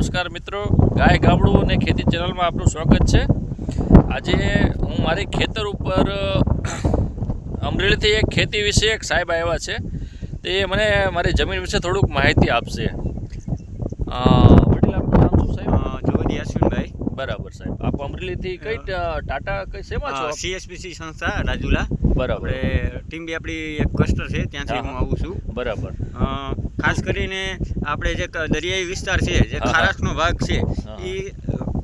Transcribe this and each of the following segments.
નમસ્કાર મિત્રો. ગાય ગામડું અને ખેતી ચેનલમાં આપનું સ્વાગત છે. આજે હું મારી ખેતર ઉપર અમરેલીથી એક ખેતી વિશે એક સાહેબ આવ્યા છે. તે મને મારી જમીન વિશે થોડુંક માહિતી આપશે. વડીલ આપનું નામ શું સાહેબ? જોગદી બરાબર સાહેબ. આપ અમરેલીથી કઈ ટાટા કઈ શેમાં છો? સીએસપીસી સંસ્થા રાજુલા. બરાબર. ટીમ બી આપણી એક કસ્ટર છે ત્યાંથી હું આવું છું. બરાબર. ખાસ કરીને આપણે જે દરિયાઈ વિસ્તાર છે જે. ખારાશનો ભાગ છે એ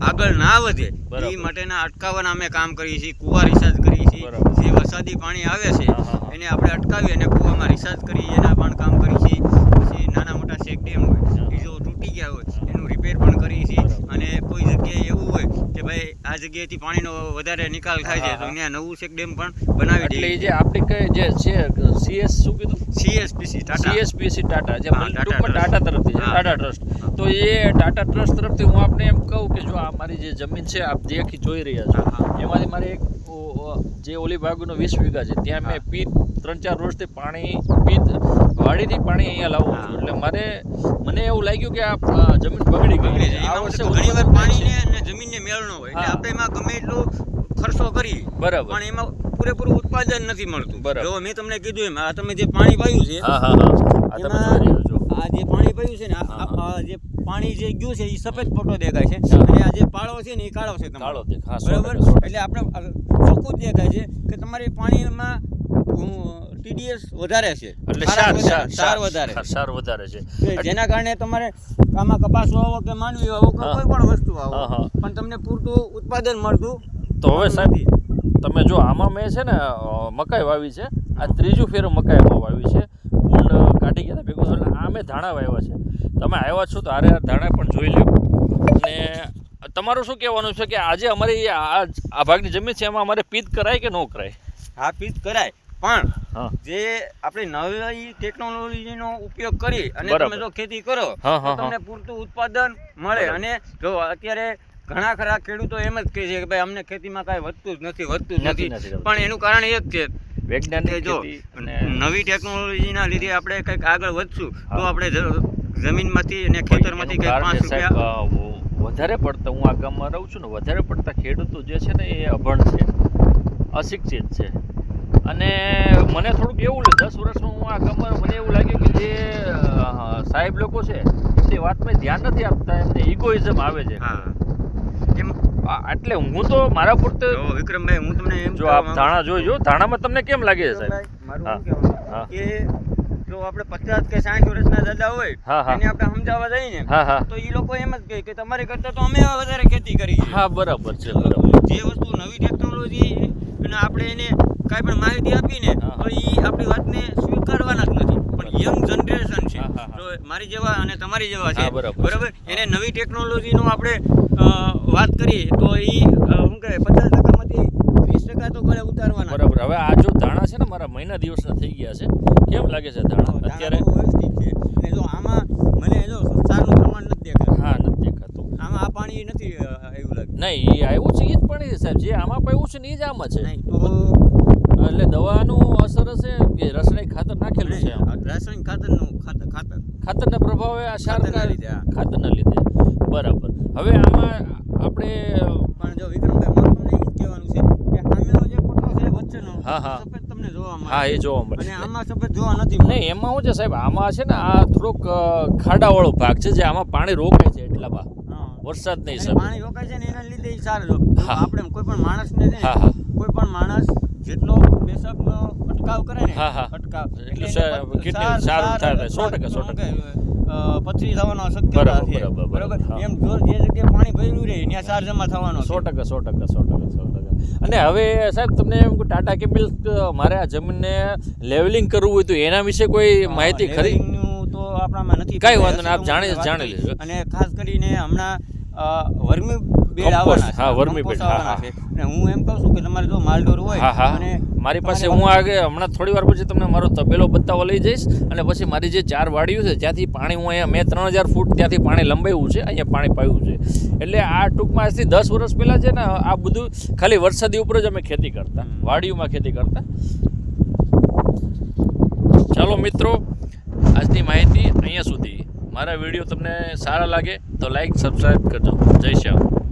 આગળ ના વધે. એ માટેના અટકાવવાના અમે કામ કરીએ છીએ કુવા રિસર્ચ કરીએ છીએ. જે વરસાદી પાણી આવે છે. એને આપણે અટકાવી અને કૂવામાં રિસર્ચ કરી એના પણ કામ કરીએ છીએ. પછી નાના મોટા ચેક ડેમ હોય એ જો તૂટી ગયા હોય એનું રિપેર પણ કરીએ છીએ. અને કોઈ જગ્યાએ આ જગ્યાએથી પાણીનો વધારે નિકાલ થાય છે તો. ત્યાં નવું ચેક ડેમ પણ બનાવી એટલે દઈએ. જે આપણી કઈ જે છે સીએસ શું કીધું? સીએસપીસી ટાટા. સીએસપીસી ટાટા જે ટૂંકમાં ટાટા તરફથી છે ટાટા ટ્રસ્ટ. તો એ ટાટા ટ્રસ્ટ તરફથી હું આપને એમ કહું કે જો આ મારી જે જમીન છે આપ જે આખી જોઈ રહ્યા છો. એમાંથી મારે એક જે ઓલી બાગુનો વીસ વીઘા છે ત્યાં મેં પીત ત્રણ ચાર વર્ષથી પાણી પીત વાડીથી પાણી અહીંયા લાવું એટલે મારે મને એવું લાગ્યું કે આ જમીન બગડી ગઈ છે. આ વર્ષે બધું ઘણી વાર ઉત્પાદન પાણીને છે. અને જમીનને મેળ ન હોય. એટલે આપણે એમાં ગમે એટલો ખર્ચો કરી બરાબર. પણ એમાં પૂરેપૂરું ઉત્પાદન નથી મળતું. બરાબર. જો મેં તમને કીધું એમ આ તમે જે પાણી પાયું છે હા આ જે પાણી પાયું છે ને આ- જે પાણી જે ગયું છે એ સફેદ ફોટો દેખાય છે. અને આ જે પાળો છે ને એ કાળો છે કાળો બરાબર. એટલે આપણે ચોખ્ખું જ દેખાય છે કે તમારી પાણીમાં ટીડીએસ વધારે છે. એટલે સાર વધારે, સાર વધારે છે. જેના કારણે તમારે આમાં કપાસ વાવો કે માંડવી વાવો કે કોઈ પણ વસ્તુ વાવો. પણ તમને પૂરતું ઉત્પાદન મળતું તો હવે સાથી તમે જો આમાં મેં છે ને મકાઈ વાવી છે આ ત્રીજું ફેર મકાઈ આમાં વાવી છે ભૂંડ કાઢી ગયા ભેગું થયું એટલે આ મેં ધાણા વાવ્યા છે. તમે આવ્યા છો તો આરે આ ધાણા પણ જોઈ લો અને તમારું શું કહેવાનું છે કે આજે અમારી આ આ ભાગની જમીન છે એમાં અમારે પીત કરાય કે ન કરાય? હા પીત કરાય. પણ જે આપણે નવી ટેકનોલોજીનો ઉપયોગ કરી અને તમે જો ખેતી કરો તો તમને પૂરતું ઉત્પાદન મળે. અને જો અત્યારે ઘણા ખરા ખેડૂતો એમ જ કહે છે કે ભાઈ અમને ખેતીમાં કાંઈ વધતું જ નથી વધતું જ નથી. પણ એનું કારણ એ જ છે વૈજ્ઞાનિક જો નવી ટેકનોલોજીના લીધે આપણે કંઈક આગળ વધશું તો આપણે જમીનમાંથી અને ખેતરમાંથી કંઈક પાંચ રૂપિયા વધારે પડતા હું આ ગામમાં રહું છું ને વધારે પડતા ખેડૂતો જે છે ને એ અભણ છે અશિક્ષિત છે. અને મને થોડુંક એવું દસ વર્ષમાં હું આ કમર મને એવું લાગ્યું કે જે સાહેબ લોકો છે તે વાતમાં ધ્યાન નથી આપતા એમને ઇગોઇઝમ આવે છે. હા. એટલે હું તો મારા પૂરતે જો વિક્રમભાઈ હું તમને એમ જો આપ ધાણા ધાણા જોઈજો ધાણામાં તમને કેમ લાગે છે સાહેબ? મારું હા. કે જો આપણે પચાસ કે સાઠ વર્ષના દાદા હોય. એને આપણે સમજાવવા જઈએ ને તો એ લોકો એમ જ કહે કે તમારે કરતા તો અમે વધારે ખેતી કરી હા બરાબર છે જે વસ્તુ નવી ટેકનોલોજી અને આપણે એને કાંઈ પણ માહિતી આપીને તો એ આપણી વાતને સ્વીકારવાના જ નથી. પણ યંગ જનરેશન છે. તો મારી જેવા અને તમારી જેવા છે બરાબર. બરાબર? એને નવી ટેકનોલોજીનો આપણે વાત કરીએ તો એ શું કહે પચાસ ટકામાંથી ત્રીસ ટકા તો ગળે ઉતારવાના. બરાબર. હવે આ ને મારા મહિના દિવસના થઈ ગયા છે. કેમ લાગે છે ધાણા? અત્યારે વ્યવસ્થિત છે. અને જો આમાં મને જો સારું પ્રમાણ નથી દેખાતું. હા નથી દેખાતું. આમાં આ પાણી નથી આવ્યું એવું લાગે. નહીં એ આવ્યું છે એ જ પાણી સાહેબ. જે આમાં પાયું છે ને એ જ આમાં છે. તો એટલે દવાનું અસર હશે કે રાસાયણિક ખાતર નાખેલું છે આ રાસાયણિક ખાતરનું ખાતર ખાતર. ખાતરના પ્રભાવે આ હા. ખાતરના લીધે. બરાબર. હવે આમાં આપણે પણ જો વિક્રમભાઈ મારું તમને એ જ કહેવાનું છે કે સામેનો જે પટ્ટો છે વચ્ચેનો હા, હા. સફેદ તમને જોવા મળે હા એ જોવા મળે અને આમાં સફેદ જોવા નથી. નહીં એમાં શું છે સાહેબ આમાં છે ને આ થોડોક ખાડાવાળો ભાગ છે જે આમાં પાણી રોકાય છે એટલામાં હા. વરસાદ નહીં સાહેબ પાણી રોકાય છે ને એના લીધે એ સારું. આપણે કોઈ પણ માણસને છે ને હા, હા. કોઈ પણ માણસ જેટલો પેશાબનો અટકાવ કરે ને. અટકાવ. એટલું કિડની સારું થાય, સો અથવા ટકા, સો શું ટકા. કહે, અ, પથરી થવાનો શક્યતા બરાબર, છે. બરાબર, એમ જો જે જગ્યાએ પાણી ભર્યું રહે ત્યાં સાર જમા થવાનો સો છે. ટકા સો ટકા સો ટકા સો ટકા. અને હવે સાહેબ તમને એમ કે ટાટા કેપિટલ મારે આ જમીનને લેવલિંગ કરવું હોય તો એના વિશે કોઈ માહિતી ખરી? તો આપણામાં નથી કઈ વાંધો આપ જાણી- જાણી લેજો. અને ખાસ કરીને હમણાં વર્મી બેડ આવવાના છે. હા, વર્મી બેડ, હા, આવવાના હા. છે. અને હું એમ કહું છું કે તમારે જો હોય અને મારી પાસે હું આગે હમણાં થોડી વાર પછી તમને મારો તબેલો બતાવવા લઈ જઈશ અને પછી મારી જે ચાર વાડીઓ છે જ્યાંથી પાણી હું અહીંયા મેં ત્રણ હજાર ફૂટ ત્યાંથી પાણી લંબાવ્યું છે અહીંયા પાણી પાયું છે. એટલે આ ટૂંકમાં આજથી દસ વર્ષ પહેલાં છે ને આ બધું ખાલી વરસાદી ઉપર જ અમે ખેતી કરતા. વાડીઓમાં ખેતી કરતા. ચાલો મિત્રો આજની માહિતી અહીંયા સુધી. મારા વીડિયો તમને સારા લાગે તો લાઈક સબસ્ક્રાઈબ કરજો. જય શ્યામ